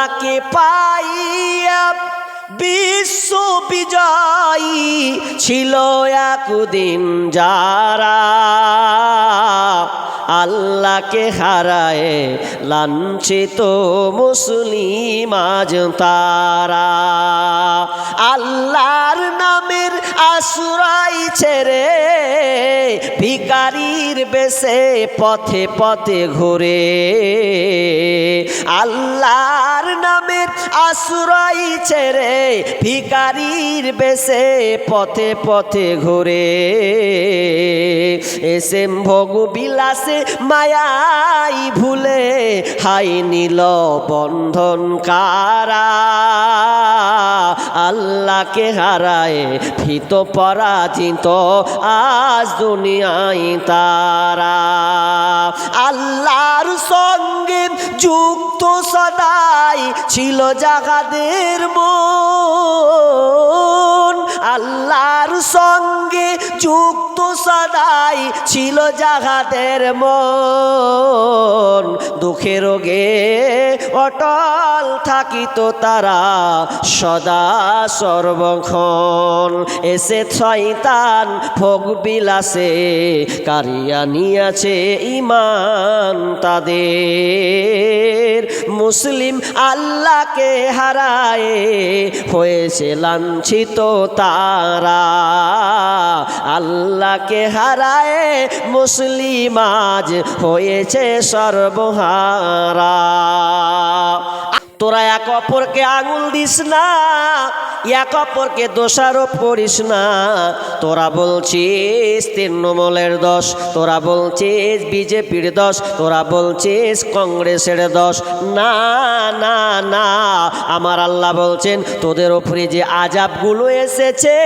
আল্লাহকে পাইয়া বিশ্ব বিজয়ী ছিল একদিন যারা। আল্লাহকে হারায় লাঞ্ছিত মুসলিম আজ তারা। আল্লাহর নামের আশ্রয় ছেড়ে ভিকারির বেশে পথে পথে ঘুরে। আল্লাহর নামের আশুরাই ছেড়ে ভিকারির বেশে পথে পথে ঘুরে। এসে ভোগ বিলাসে মায়াই ভুলে হাই নীল বন্ধন কারা। আল্লাহকে হারায় ভীত পরাজিত, আজ দুনিয়ায় তারা। আল্লাহর সঙ্গে যুক্ত সদাই ছিল জাগাদের মন। আল্লাহর সঙ্গে যুক্ত সদাই ছিল জাগাদের মন। দুঃখে রোগে অটল থাকিত তারা সদা সর্বক্ষণ। এসে শয়তান ভোগ বিলাসে, কারিয়া নিয়াছে ইমান তাদের। মুসলিম আল্লাহকে হারায় হয়েছে লাঞ্ছিত তারা। আল্লাহকে হারায় মুসলিম আজ হয়েছে সর্বহারা। তোরা এক অপরকে আঙুল দিস না, এক অপরকে দোষারোপ করিস না। তোরা বলছিস তৃণমূলের দোষ, তোরা বলছিস বিজেপির দোষ, তোরা বলছিস কংগ্রেসের দোষ। না না না, আমার আল্লাহ বলছেন, তোদের উপরে যে আজাবগুলো এসেছে,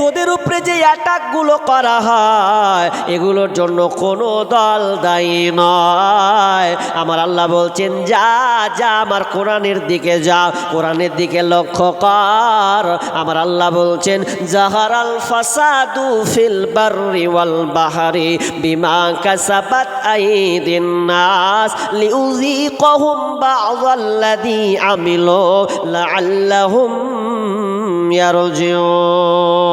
তোদের উপরে যে অ্যাটাকগুলো করা হয়, এগুলোর জন্য কোনো দল দায়ী নয়। আমার আল্লাহ বলছেন, যা যা, আমার কোরআনের দিকে যা কোরআনের দিকে লক্ষ্য কর। আমার আল্লাহ বলছেন, জাহার আল ফাসাদু ফিল বাররি ওয়াল বাহারি বিমা কাসাবাত আইদিন নাস লিউযিকাহুম বা'যাল্লাযী আমিলু লাআল্লাহুম ইয়ারজিউন।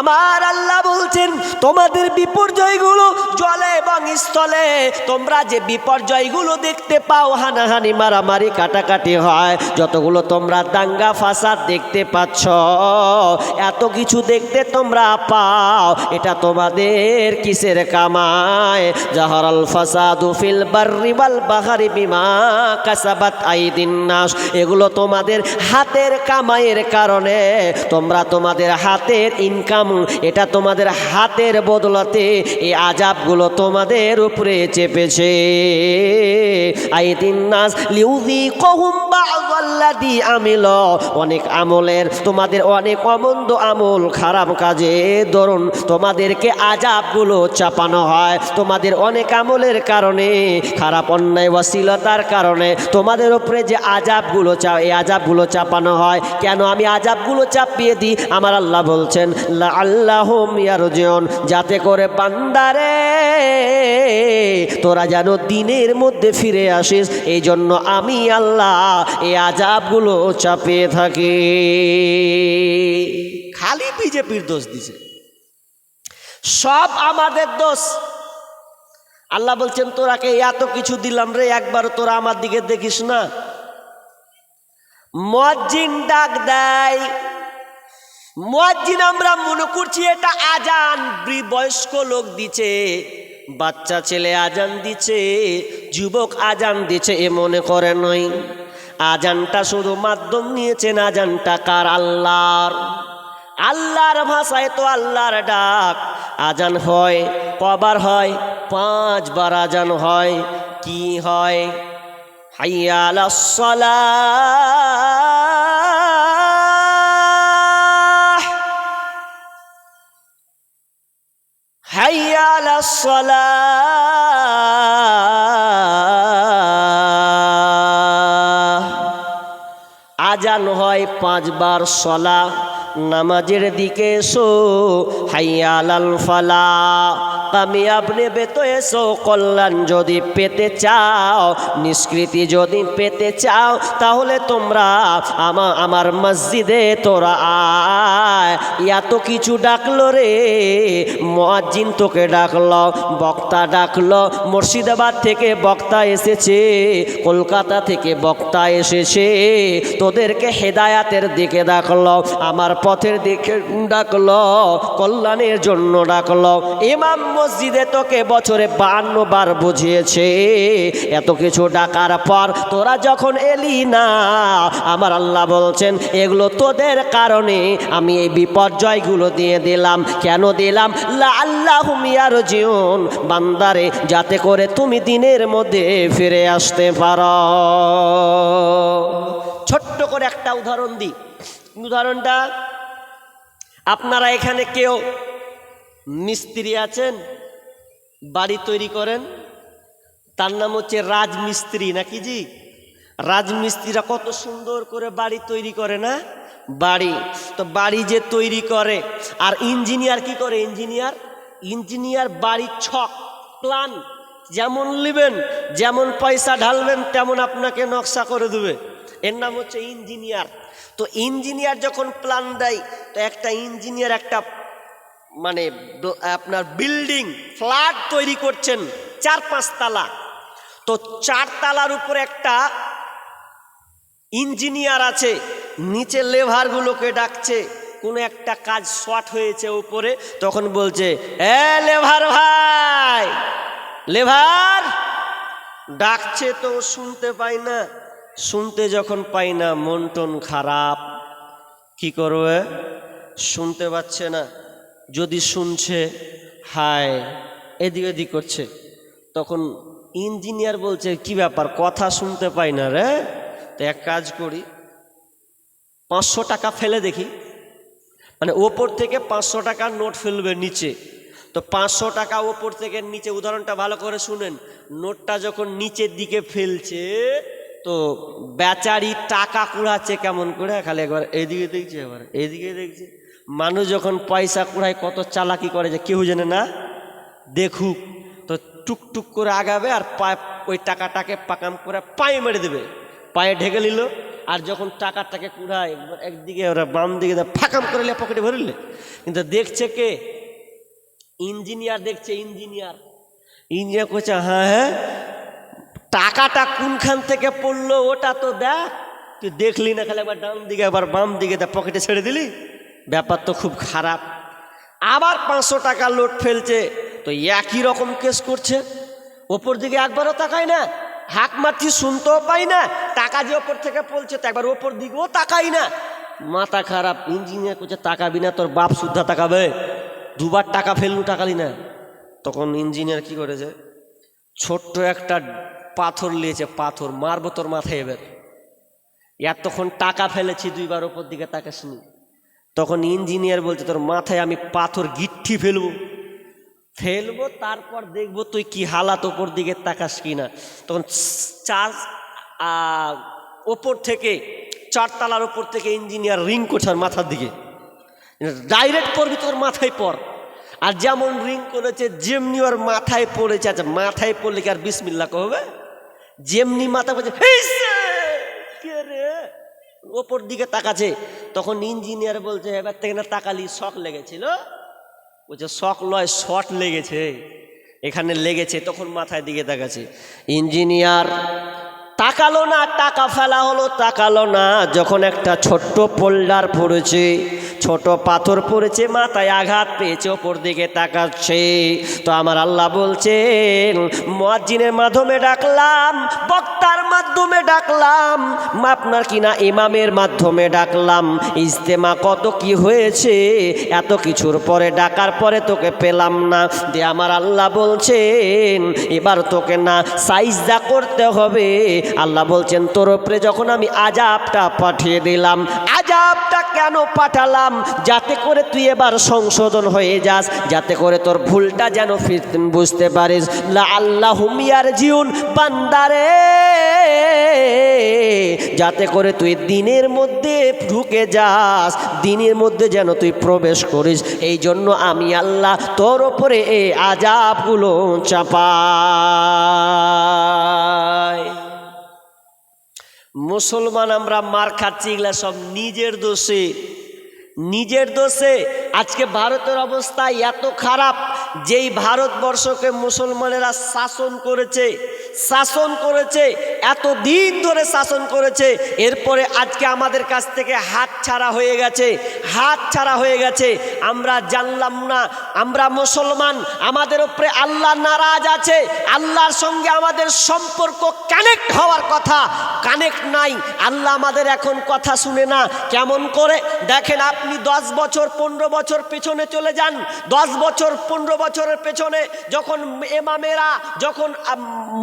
আমার আল্লাহ বলছেন তোমাদের বিপর্যয়গুলো জলে এবং স্থলে। তোমরা যে বিপর্যয়গুলো দেখতে পাও, হানাহানি, মারামারি, কাটাকাটি হয়, যতগুলো তোমরা দাঙ্গা ফাসাদ দেখতে পাচ্ছ, এত কিছু দেখতে তোমরা পাও। এটা তোমাদের কিসের কামায় জাহরাল ফাসাদু ফিল বাররি ওয়াল বাহারি বিমা কাসাবাত আইদিন নাস। এগুলো তোমাদের হাতের কামাইয়ের কারণে। তোমরা তোমাদের হাতের ইনকাম এটা তোমাদের হাতের বদলাতে এই আজাবগুলো তোমাদের উপরে চেপেছে। আই দিন নাস লিউজি কহুম বা'যাল্লাযী আমিল। অনেক আমলের, তোমাদের অনেক অমন্দ আমল, খারাপ কাজে ধরুন তোমাদেরকে আজাবগুলো চাপানো হয়। তোমাদের অনেক আমলের কারণে, খারাপ অন্যায় অশ্লীলতার কারণে। তোমাদের উপরে যে আজাবগুলো চা, এই আজাবগুলো চাপানো হয়, কেন আমি আজাবগুলো চাপিয়ে দিই? আমার আল্লাহ বলছেন আল্লাহ ইয়ারজন যাতে করে বান্দারে তোরা যেন দিনের মধ্যে ফিরে আসিস। এই জন্য আমি আল্লাহ এই আজাবগুলো চাপিয়ে থাকে। খালি বিজেপির দোষ দিছে। সব আমাদের দোষ। আল্লাহ বলছেন তোরাকে এত কিছু দিলাম রে একবার তোরা আমার দিকে দেখিস না? মজ্জিন ডাক দেয়। মজ্জিন আমরা মনে করছি এটা আজান। বয়স্ক লোক দিছে, বাচ্চা ছেলে আজান দিছে, যুবক আজান দিছে, এ মনে করে নয় আজানটা শুধু মাধ্যম নিয়েছেন আজানটা কার? আল্লাহর। আল্লাহর ভাষায় তো আল্লাহর ডাক। আজান হয়, কবার হয়, পাঁচবার আজান হয়। কি হয়? হাইয়াল হাইয়াল আজান হয় পাঁচবার সলা। নামাজের দিকে সো হাইয়াল ফলা ফালা। নেবে তো এসো কল্যাণ যদি পেতে চাও, নিষ্কৃতি যদি পেতে চাও, তাহলে তোমরা আমা, আমার মসজিদে তোরা আয়। এত কিছু ডাকলো রে, মুয়াজ্জিন তোকে ডাকলো, বক্তা ডাকলো, মুর্শিদাবাদ থেকে বক্তা এসেছে, কলকাতা থেকে বক্তা এসেছে, তোদেরকে হেদায়াতের দিকে ডাকলো, আমার পথের দিকে ডাকলো, কল্যাণের জন্য ডাকলো। ইমাম মসজিদে তোকে বছরে বান্ন বার বুঝিয়েছে। এত কিছু ডাকার পর তোরা যখন এলি না, আমার আল্লাহ বলছেন, এগুলো তোদের কারণে আমি এই বিপর্যয়গুলো দিয়ে দিলাম। কেন দিলাম? আল্লাহ মিয়ার জীবন বান্দারে, যাতে করে তুমি দিনের মধ্যে ফিরে আসতে পারো। ছোট্ট করে একটা উদাহরণ দিই। উদাহরণটা আপনারা এখানে কেউ মিস্ত্রি আছেন, বাড়ি তৈরি করেন। তার নাম হচ্ছে রাজমিস্ত্রি, নাকি জি? রাজমিস্ত্রিরা কত সুন্দর করে বাড়ি তৈরি করে না? বাড়ি, তো বাড়ি যে তৈরি করে, আর ইঞ্জিনিয়ার কি করে ইঞ্জিনিয়ার? ইঞ্জিনিয়ার বাড়ির ছক প্ল্যান যেমন নেবেন, যেমন পয়সা ঢালবেন, তেমন আপনাকে নকশা করে দেবে। এর নাম হচ্ছে ইঞ্জিনিয়ার। তো ইঞ্জিনিয়ার যখন প্ল্যান দেয়, তো একটা ইঞ্জিনিয়ার একটা মানে আপনার বিল্ডিং ফ্ল্যাট তৈরি করছেন চার পাঁচ তালা তো চার তালার উপরে একটা ইঞ্জিনিয়ার আছে, নিচে লেভারগুলোকে ডাকছে। কোনো একটা কাজ শর্ট হয়েছে উপরে, তখন বলছে, এ লেভার ভাই লেভার ডাকছে তো শুনতে পাই না। শুনতে যখন পাই না মন টন খারাপ। কি করবে? শুনতে পাচ্ছে না। যদি শুনছে, হায়, এদিক এদিক করছে, তখন ইঞ্জিনিয়ার বলছে, কি ব্যাপার? কথা শুনতে পাই না রে। তো এক কাজ করি, পাঁচশো টাকা ফেলে দেখি। মানে ওপর থেকে পাঁচশো টাকার নোট ফেলবে নিচে। তো পাঁচশো টাকা ওপর থেকে নিচে, উদাহরণটা ভালো করে শুনেন। নোটটা যখন নিচের দিকে ফেলছে, তো বেচারি টাকা কুড়াচ্ছে কেমন করে? খালি একবার এদিকে দেখছে, এবার এদিকে দেখছে। মানুষ যখন পয়সা কুড়ায় কত চালাকি করে যে কেউ জানে না, দেখুক, তো টুকটুক করে আগাবে আর পা ওই টাকাটাকে পাকাম করে পায়ে মেরে দেবে। পায়ে ঢেকে নিল, আর যখন টাকাটাকে কুড়ায়, একদিকে ওরা বাম দিকে ফাঁকাম করে নিয়ে পকেটে ভরিলে কিন্তু দেখছে কে? ইঞ্জিনিয়ার দেখছে, ইঞ্জিনিয়ার। ইঞ্জিনিয়ার করছে হ্যাঁ হ্যাঁ টাকাটা কোনখান থেকে পড়ল ওটা তো দেখ, তুই দেখলি না, খালি একবার ডান দিকে একবার বাম দিকে দেখ পকেটে ছেড়ে দিলি? ব্যাপার তো খুব খারাপ। আবার পাঁচশো টাকা লোড ফেলছে, তো একই রকম কেস করছে। ওপর দিকে একবারও তাকায় না, হাক মারছি শুনতেও পাই না, টাকা যে ওপর থেকে পড়ছে তো একবার ওপর দিকেও তাকাই না। মাথা খারাপ, ইঞ্জিনিয়ার করছে তাকাবি না, তোর বাপ শুদ্ধা তাকাবে। দুবার টাকা ফেললু, টাকালি না। তখন ইঞ্জিনিয়ার কি করেছে? ছোট্ট একটা পাথর নিয়েছে পাথর মারবো তোর মাথায় এবার। এতক্ষণ টাকা ফেলেছি, দুইবার ওপর দিকে তাকাসনি। তখন ইঞ্জিনিয়ার বলছে, তোর মাথায় আমি পাথর গিট্টি ফেলব। ফেলব, তারপর দেখব তুই কি হালাত ওপর দিকে তাকাস কিনা। তখন চার ওপর থেকে, চারতলার ওপর থেকে ইঞ্জিনিয়ার রিং করছে মাথার দিকে। ডাইরেক্ট পড়বি তোর মাথায় পর আর যেমন রিং করেছে, যেমনি ওর মাথায় পড়েছে আচ্ছা মাথায় পড়লে কি আর বিসমিল্লা হবে? যেমনি মাথা পড়ছে, "হেই সে! ওপর দিকে তাকাচ্ছে তখন ইঞ্জিনিয়ার বলছে, এবার থেকে না তাকালি, শখ লেগেছিল। বলছে, শখ লয় শট লেগেছে। এখানে লেগেছে। তখন মাথায় দিকে তাকাচ্ছে। ইঞ্জিনিয়ার, তাকালো না, টাকা ফেলা হলো, তাকালো না। যখন একটা ছোট্ট পোল্ডার পড়েছে, ছোট পাথর পড়েছে, মাথায় আঘাত পেয়েছে, ওপর দিকে তাকাচ্ছে। তো আমার আল্লাহ বলছেন মাধ্যমে ডাকলাম, বক্তার মাধ্যমে ডাকলাম। আপনার কিনা ইমামের মাধ্যমে ডাকলাম? ইজতেমা কত কি হয়েছে? এত কিছুর পরে ডাকার পরে তোকে পেলাম না। দিয়ে আমার আল্লাহ বলছেন, এবার তোকে না সাইজদা করতে হবে। আল্লাহ বলছেন, তোর উপরে যখন আমি আজাবটা পাঠিয়ে দিলাম আজাবটা কেন পাঠালাম? যাতে করে তুই এবার সংশোধন হয়ে যাস, যাতে করে তোর ভুলটা যেন বুঝতে পারিস। আল্লাহ হুমিয়ার জিউন বান্দারে। যাতে করে তুই দিনের মধ্যে ঢুকে যাস, দিনের মধ্যে যেন তুই প্রবেশ করিস। এই জন্য আমি আল্লাহ তোর ওপরে এই আজাবগুলো চাপাই মুসলমান আমরা মার খাচ্ছি, এগুলা সব নিজের দোষে। নিজের দোষে। আজকে ভারতের অবস্থা এত খারাপ, যেই ভারতবর্ষকে মুসলমানেরা শাসন করেছে শাসন করেছে এত দিন ধরে শাসন করেছে, এরপরে আজকে আমাদের কাছ থেকে হাত ছাড়া হয়ে গেছে হাত ছাড়া হয়ে গেছে। আমরা জানলাম না, আমরা মুসলমান, আমাদের উপরে আল্লাহ নারাজ আছে, আল্লাহর সঙ্গে আমাদের সম্পর্ক কানেক্ট হওয়ার কথা কানেক্ট নাই, আল্লাহ আমাদের এখন কথা শুনে না, কেমন করে? দেখেন আপনি দশ বছর, পনেরো বছর পেছনে চলে যান, দশ বছর, পনেরো বছরের পেছনে যখন এমামেরা যখন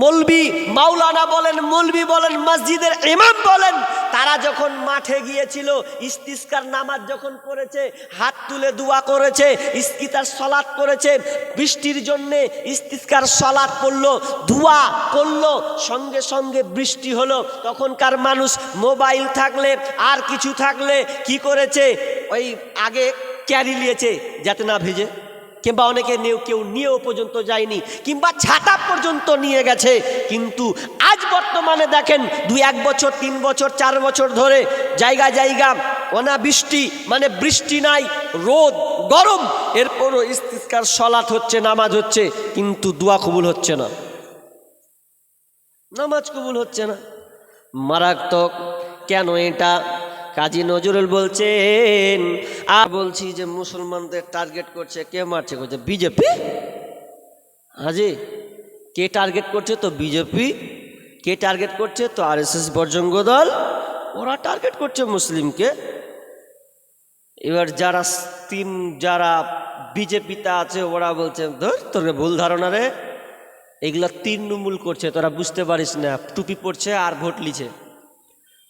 মৌলবি, মাওলানা বলেন, মৌলবি বলেন, মসজিদের ইমাম বলেন, তারা যখন মাঠে গিয়েছিল, ইস্তিস্কার নামাজ যখন পড়েছে, হাত তুলে দোয়া করেছে ইস্কিতার সলাৎ করেছে, বৃষ্টির জন্যে ইস্তিস্কার সলাৎ পড়ল ধোয়া করল, সঙ্গে সঙ্গে বৃষ্টি হলো। তখনকার মানুষ মোবাইল থাকলে, আর কিছু থাকলে কি করেছে? ওই আগে ক্যারি নিয়েছে, যাতে না ভিজে। কিংবা অনেকে নিয়েও কেউ নিয়েও পর্যন্ত যায়নি, কিংবা ছাতা পর্যন্ত নিয়ে গেছে, কিন্তু আজ বর্তমানে দেখেন দুই, এক বছর, তিন বছর, চার বছর ধরে জায়গা জায়গা, অনাবৃষ্টি মানে বৃষ্টি নাই, রোদ, গরম, এরপরও ইস্তিস্কার, সলাৎ হচ্ছে, নামাজ হচ্ছে, কিন্তু দোয়া কবুল হচ্ছে না। নামাজ কবুল হচ্ছে না। মারাত্মক, কেন এটা? কাজী নজরুল বলছেন, আর বলছি যে মুসলমানদের টার্গেট করছে, কে মারছে? করছে বিজেপি। হাজি, কে টার্গেট করছে তো বিজেপি, কে টার্গেট করছে তো আর এস এস বর্জঙ্গ দল, ওরা টার্গেট করছে মুসলিমকে। এবার যারা তিন, যারা বিজেপিতে আছে, ওরা বলছে, ধর, তোর ভুল ধারণা রে। এগুলো তিন নুমুল করছে, তোরা বুঝতে পারিস না, টুপি পড়ছে আর ভোট লিছে।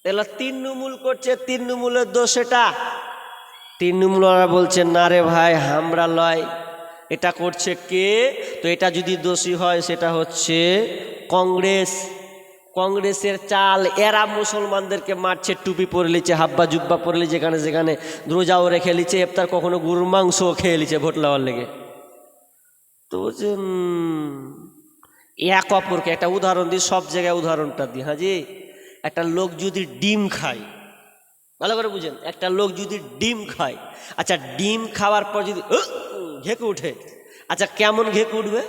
এগুলো তিন নুমুল করছে, তিন নুমুলের দোষ এটা। ওরা বলছে না রে ভাই, হামরা লয়। এটা করছে কে? তো এটা যদি দোষী হয়, সেটা হচ্ছে কংগ্রেস। কংগ্রেসের চাল, এরা মুসলমানদেরকে মারছে, টুপি পরে লিছে হাব্বা জুব্বা পরে লিছে যেখানে রোজাও রেখে লিছে এফতার কখনো গরুর মাংসও খেয়ে লিছে ভোট লওয়ার লেগে। তো এক অপরকে, একটা উদাহরণ দিই, সব জায়গায় উদাহরণটা দিই হ্যাঁ হাজি একটা লোক যদি ডিম খায়, ভালো করে বুঝেন, একটা লোক যদি ডিম খায় আচ্ছা ডিম খাওয়ার পর যদি ঘেঁকে উঠে আচ্ছা কেমন ঘেঁকে উঠবে?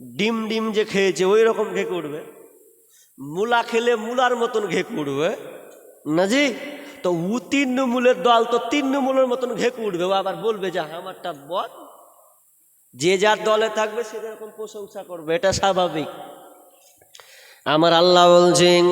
ডিম ডিম যে খেয়েছে, ওই রকম ঘেঁকে উঠবে। মূলা খেলে মূলার মতন ঘেঁকে উঠবে। না জি? তো উ মূলের দল, তো তিন মূলের মতন ঘেঁকে উঠবে। ও আবার বলবে যে, আমারটা বল, যে যার দলে থাকবে, সে যেরকম প্রশংসা করবে। এটা স্বাভাবিক। আমার আল্লাহ বলছেন